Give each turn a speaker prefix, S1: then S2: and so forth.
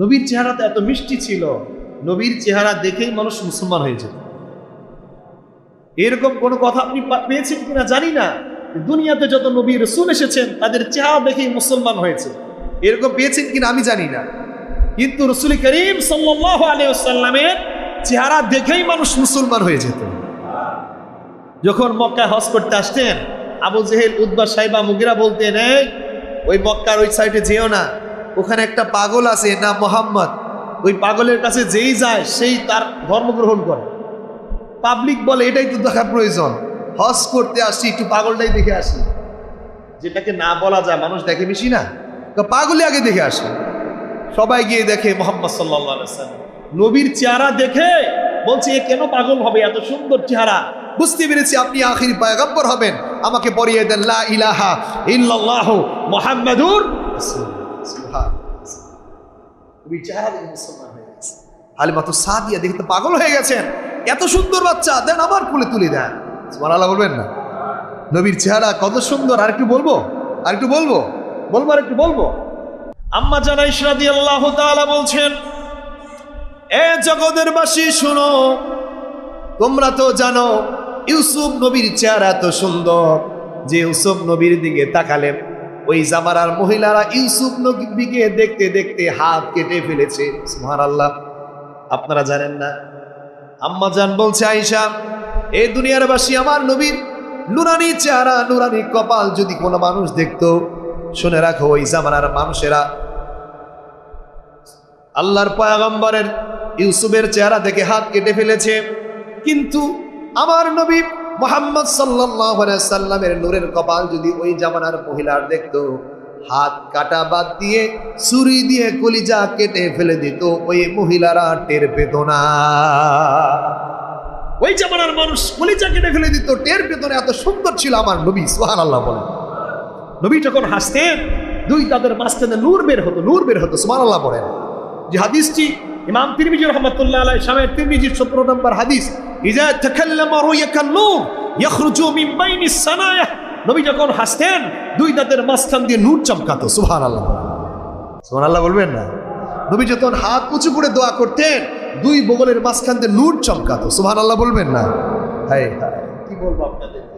S1: নবীর চেহারাটা এত মিষ্টি ছিল, নবীর চেহারা দেখেই মানুষ মুসলমান হয়ে যেত। এরকম কোনো কথা আপনি পেয়েছেন কিনা জানি না দুনিয়াতে যত নবী রসুল এসেছেন, তাদের চেহারা দেখেই মুসলমান হয়েছে। এরকম পেয়েছেন কিনা আমি জানি না। কিন্তু রসুল করিম সাল্লাহ আলিয়াল্লামের চেহারা দেখেই মানুষ মুসলমান হয়ে যেত। যখন মক্কায় হজ করতে আসতেন, আবু জেহেল উদ্বা সাইবা মুগিরা বলতেন, এই, ওই মক্কার ওই সাইডে যেও না ওখানে একটা পাগল আছে না মোহাম্মদ। ওই পাগলের কাছে যেই যায়, সেই তার ধর্মগ্রহণ করে। পাবলিক বলে, এটাই তো দেখার প্রয়োজন। হজ করতে আসছি, একটু পাগলটাই দেখে আসি। যেটাকে না বলা যায়, মানুষ দেখে বেশি না। তো পাগলই আগে দেখে আসে। সবাই গিয়ে দেখে মোহাম্মদ সাল্লাম নবীর চেহারা দেখে বলছে, এ কেন পাগল হবে? এত সুন্দর চেহারা। বুঝতে পেরেছি আপনি আখির পয়গম্বর হবেন। আমাকে পরিয়ে দেন, লা ইলাহা মুহাম্মাদুর রাসূলুল্লাহ। মুসলমান হয়ে গেছে সাদিয়া দেখে তো পাগল হয়ে গেছেন। এত সুন্দর বাচ্চা, দেন আমার কোলে তুলে দেন। সুবহানাল্লাহ বলবেন না। নবীর চেহারা কত সুন্দর আর একটু বলব? আর একটু বলব? বলব আর একটু বলব? আম্মা জানা ইসরাদি আল্লাহ তাআলা বলছেন, এ জগতের বাসী শুনো, তোমরা তো জানো, ইউসুফ নবীর চেহারা এত সুন্দর, যে ইউসুফ নবীর দিকে তাকালেন। ওই জামারার মহিলারা ইউসুফ নবীকে দেখতে দেখতে হাত কেটে ফেলেছে। সুবহানাল্লাহ। আপনারা জানেন না? আম্মা জান বলছে আইসা এই দুনিয়ার বাসী আমার নবীর নুরানি চেহারা নুরানি কপাল যদি কোনো মানুষ দেখতো, শুনে রাখো ওই জামানার মানুষেরা আল্লাহর পয়াগম্বরের ইউসুফের চেহারা দেখে হাত কেটে ফেলেছে। কিন্তু আমার নবী মোহাম্মদ সাল্লামের নূরের কপাল যদি ওই জামানার মহিলার দেখতো, হাত কাটা বাদ দিয়ে, ছুরি দিয়ে কলিজা কেটে ফেলে দিত, ওই মহিলারা টের পেত না। ওই জামানার মানুষ কলিজা কেটে ফেলে দিত, টের পেত না, এত সুন্দর ছিল আমার নবী সোহান আল্লাহ বলেন। নবী যখন হাসতেন, দুই তাদের মাঝখানে নূর বের হতো, নূর বের হতো সুমান আল্লাহ বলেন। যে হাদিসটি ইমাম তিরমিজি রহমতুল্লাহ আলাই স্বামী তিরমিজির সতেরো নম্বর হাদিস, ইজা তাকাল্লামা রুয়াকান নূর, ইয়াখরুজু মিন বাইনিস সানায়া। নবী যখন হাসতেন, দুই দাঁতের মাঝখান দিয়ে নূর চমকাতো, সুবহানাল্লাহ। সুবহানাল্লাহ বলবেন না? নবী যখন হাত উঁচু করে দোয়া করতেন, দুই বগলের মাঝখান দিয়ে নূর চমকাতো, সুবহানাল্লাহ বলবেন না? হায় হায়, কি বলব আপনাদের?